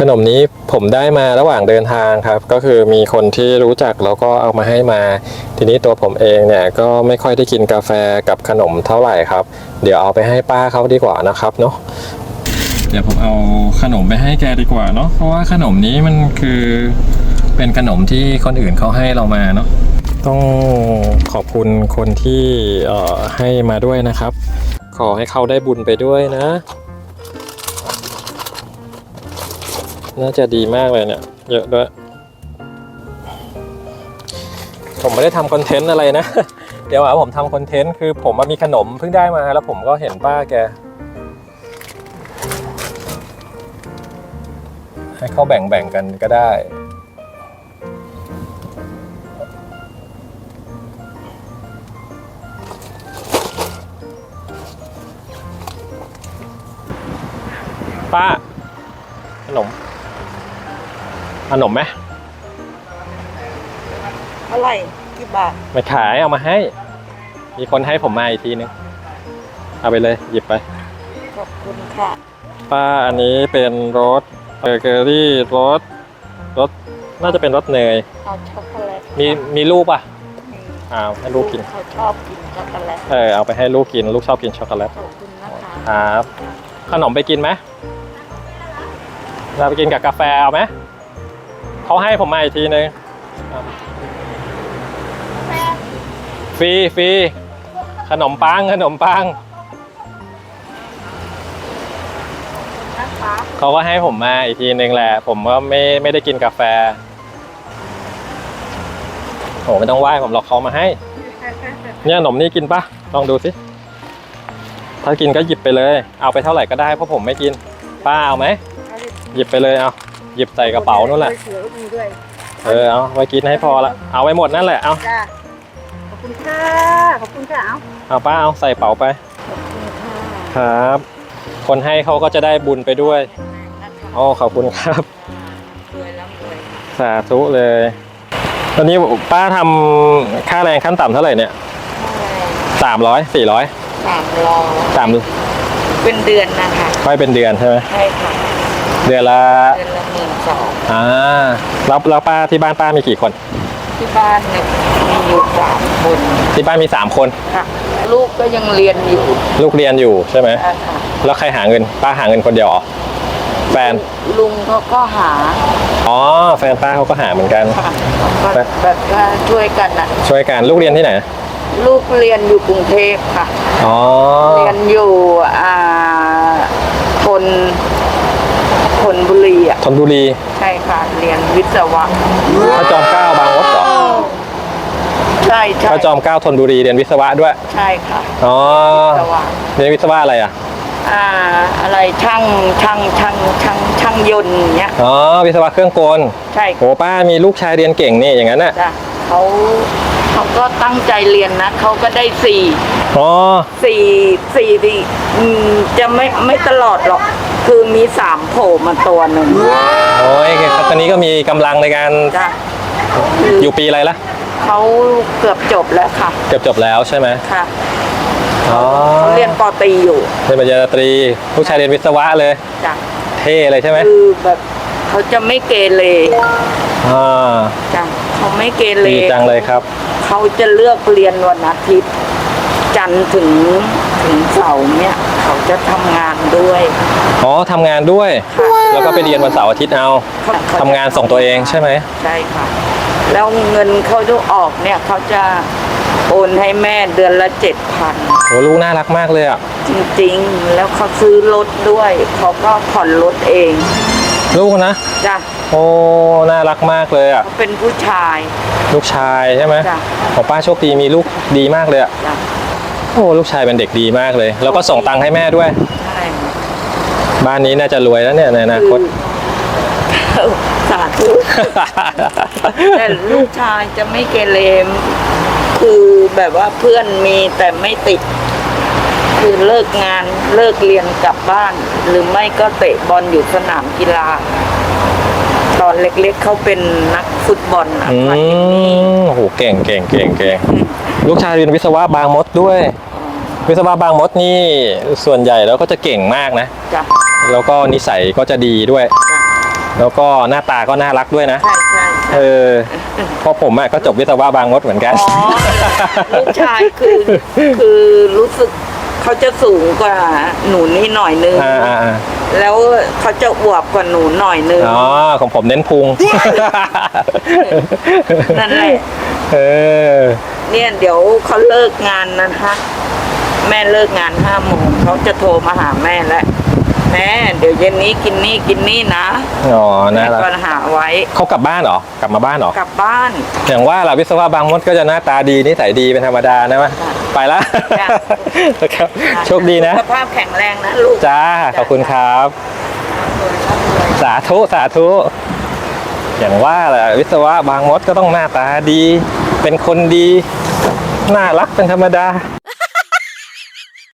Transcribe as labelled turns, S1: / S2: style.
S1: ขนมนี้ผมได้มาระหว่างเดินทางครับ ก็คือมีคนที่รู้จักแล้วก็เอามาให้มา ทีนี้ตัวผมเองเนี่ยก็ไม่ค่อยได้กินกาแฟกับขนมเท่าไหร่ครับ เดี๋ยวเอาไปให้ป้าเขาดีกว่านะครับเนาะเดี๋ยวผมเอาขนมไปให้แกดีกว่าเนาะเพราะว่าขนมนี้มันคือเป็นขนมที่คนอื่นเขาให้เรามาเนาะต้องขอบคุณคนที่เอ่อให้มาด้วยนะครับ ขอให้เขาได้บุญไปด้วยนะ น่าจะดีมากเลยเนี่ย เยอะด้วย ผมไม่ได้ทำคอนเทนต์อะไรนะ เดี๋ยวว่าผมทำคอนเทนต์คือผมมามีขนมเพิ่งได้มาแล้วผมก็เห็นป้าแก ให้เขาแบ่งๆกันก็ได้ป้าขนม ขนมไหม
S2: เท่าไหร่กี่บาท
S1: ไม่ขายเอามาให้ มีคนให้ผมมาอีกทีนึง เอาไปเลยหยิบไป
S2: ขอบคุณค่ะ
S1: ป้าอันนี้เป็นรสเบเกอรี่รสรสน่าจะเป็นรสเนย
S2: เอาช็อกโกแลต
S1: มีมีลูกป่ะ
S2: มี
S1: อ้าวให้ลูกกิน
S2: เขาชอบกินช็อกโกแลต
S1: เออเอาไปให้ลูกกิน ลูกชอบกินช็อกโกแลต
S2: ขอบคุณนะคะ
S1: ครับ ขนมไปกินไหมเราไปกินกับกาแฟเอาไหม เขาให้ผมมาอีกทีนึงฟรีฟรีขนมปังขนมปังเขาก็ให้ผมมาอีกทีนึงแหละ ผมก็ไม่ไม่ได้กินกาแฟโหไม่ต้องไหว้ผมหรอกเขามาให้ เนี่ยขนมนี่กินปะลองดูสิ ถ้ากินก็หยิบไปเลย เอาไปเท่าไหร่ก็ได้เพราะผมไม่กิน ป้าเอาไหม หยิบไปเลยเอา หยิบใส่กระเป๋านู่นแหละ
S2: เสือมีด้วย
S1: เออเอาไว้กินให้พอละเอาไว้หมดนั่นแหละเอา
S2: จ้าขอบคุณค่ะขอบคุณค่ะเอา
S1: เอาป้าเอาใส่เป๋าไป
S2: ขอบคุณค่ะ
S1: ครับ คนให้เขาก็จะได้บุญไปด้วย
S2: นะคะ
S1: อ๋อขอบคุณครับ
S2: รวยแล้วรวย
S1: สาธุเลย ตอนนี้ป้าทำค่าแรงขั้นต่ำเท่าไหร่เนี่ยสามร้อยสี่ร้อย
S2: สามร้อย
S1: สาม
S2: เป็นเดือนนะคะ
S1: ค่อยเป็นเดือนใช่ไหม
S2: ใช่ค่ะ
S1: เดือนละ
S2: เดือนละหมื่นสอง
S1: อ่าแล้วแล้วป้าที่บ้านป้ามีกี่คน
S2: ที่บ้านเนี่ยมีอยู่สามคน
S1: ที่บ้านมีสามคน
S2: ค่ะลูกก็ยังเรียนอยู่
S1: ลูกเรียนอยู่ใช่ไหม
S2: อะค่ะ
S1: แล้วใครหาเงิน ป้าหาเงินคนเดียวเหรอแฟน
S2: ลุงเขาก็หา
S1: อ๋อแฟนป้าเขาก็หาเหมือนกัน
S2: ค่ะแบบแบบว่าช่วยกันนะ
S1: ช่วยกันลูกเรียนที่ไหน
S2: ลูกเรียนอยู่กรุงเทพค่ะ
S1: อ๋อ
S2: เรียนอยู่อ่าคนค นบุรีอะ
S1: ธนบุรี
S2: ใช่ค่ะ เรียนวิศวะ
S1: พระจอมเกล้าบางมดเหรอ
S2: ใช่ใช่
S1: พระจอมเกล้าธนบุรีเรียนวิศวะด้วย
S2: ใช่ค่ะ
S1: อ๋อ
S2: วิศวะ
S1: เรียนวิศวะอะไรอะ
S2: อ่าอะไรช่างช่างช่างช่างช่างยนต์อย่างเงี้ย
S1: อ๋อวิศวะเครื่องกล
S2: ใช่
S1: โหป้ามีลูกชายเรียนเก่งนี่อย่างนั้นน่ะ
S2: จ้ะเขาเขาก็ตั้งใจเรียนนะเขาก็ได้สี่
S1: อ๋อ
S2: สี่สี่ดีอืมจะไม่ไม่ตลอดหรอก คือมีสามโผล่มาตัวหนึ่ง
S1: โอ้ยตอนนี้ก็มีกำลังในการ
S2: จ้ะ
S1: อยู่ปีอะไรละ
S2: เขาเกือบจบแล้วค่ะ
S1: เกือบจบแล้วใช่ไหม
S2: ค่ะ
S1: อ๋อ
S2: เขาเรียนปอตรีอยู่
S1: เรียนปริญญาตรีลูกชายเรียนวิศวะเลย
S2: จ้ะ
S1: เท่เลยใช่ไหม
S2: คือแบบเขาจะไม่เกเร
S1: อ่า
S2: จ้ะเขาไม่เกเร
S1: ดีจังเลยครับ
S2: เขาจะเลือกเรียนวันอาทิตย์ จันทร์ถึงถึงเสาร์เนี่ย เขาจะทำงานด้วย
S1: อ๋อทำงานด้วย แล้วก็ไปเรียนวันเสาร์อาทิตย์เอา
S2: เขเข
S1: ทำงานส่งตัวเองใช่ไหม
S2: ใช่ค่ะ แล้วเงินเขาจะออกเนี่ยเขาจะโอนให้แม่เดือนละเจ็ดพัน
S1: โหลูกน่ารักมากเลยอะ
S2: จริงๆ แล้วเขาซื้อรถด้วย เขาก็ผ่อนรถเอง
S1: ลูกนะ
S2: จ้ะ
S1: โอ้น่ารักมากเลยอะ
S2: เขาเป็นผู้ชาย
S1: ลูกชายใช่ไหม
S2: จ้ะ
S1: ของป้าโชคดีมีลูกดีมากเลยอะ
S2: จ้ะ
S1: โอ้ลูกชายเป็นเด็กดีมากเลย แล้วก็ส่งตังค์ให้แม่ด้วย
S2: ใช่
S1: บ้านนี้น่าจะรวยแล้วเนี่ยในอนาคต
S2: คือสาธุแต่ลูกชายจะไม่เกเรคือแบบว่าเพื่อนมีแต่ไม่ติด คือเลิกงานเลิกเรียนกลับบ้าน หรือไม่ก็เตะบอลอยู่สนามกีฬา ตอนเล็กๆเขาเป็นนักฟุตบอลอะ
S1: อื
S2: ค่ะ
S1: มโอ้โหเก่งเก่งเก่งเก่ง ลูกชายเรียนวิศวะบางมดด้วย วิศวะบางมดนี่ส่วนใหญ่แล้วก็จะเก่งมากนะ
S2: จ้ะ
S1: แล้วก็นิสัยก็จะดีด้วย
S2: จ้ะ
S1: แล้วก็หน้าตาก็น่ารักด้วยนะ
S2: ใช่ใช่
S1: เออเพราะผมอะก็จบวิศวะบางมดเหมือนกัน
S2: อ๋อลูกชายคือคือรู้สึก เขาจะสูงกว่าหนูนี่หน่อยนึง
S1: อ่าอ่าอ่า
S2: แล้วเขาจะอวบกว่าหนูหน่อยนึง
S1: อ๋อของผมเน้นพุง
S2: นั่นแหละ
S1: เออ
S2: เนี่ยเดี๋ยวเขาเลิกงานนะคะ แม่เลิกงานห้าโมงเขาจะโทรมาหาแม่แล้วแม่เดี๋ยวเย็นนี้กินนี่กินนี่นะ
S1: อ๋อ
S2: แม่
S1: น่ารัก
S2: ก็หาไว้
S1: เขากลับบ้านเหรอ กลับมาบ้านเหรอ
S2: กลับบ้าน
S1: อย่างว่าเราวิศวะบางมดก็จะหน้าตาดีนิสัยดีเป็นธรรมดานะวะ
S2: ค่ะ
S1: ไปละ
S2: จ้ะ
S1: ครับ โชคดีนะ
S2: สุขภาพแข็งแรงนะลูก
S1: จ้า ขอบคุณครับ สาธุสาธุ อย่างว่าแหละวิศวะบางมดก็ต้องหน้าตาดี เป็นคนดี น่ารักเป็นธรรมดา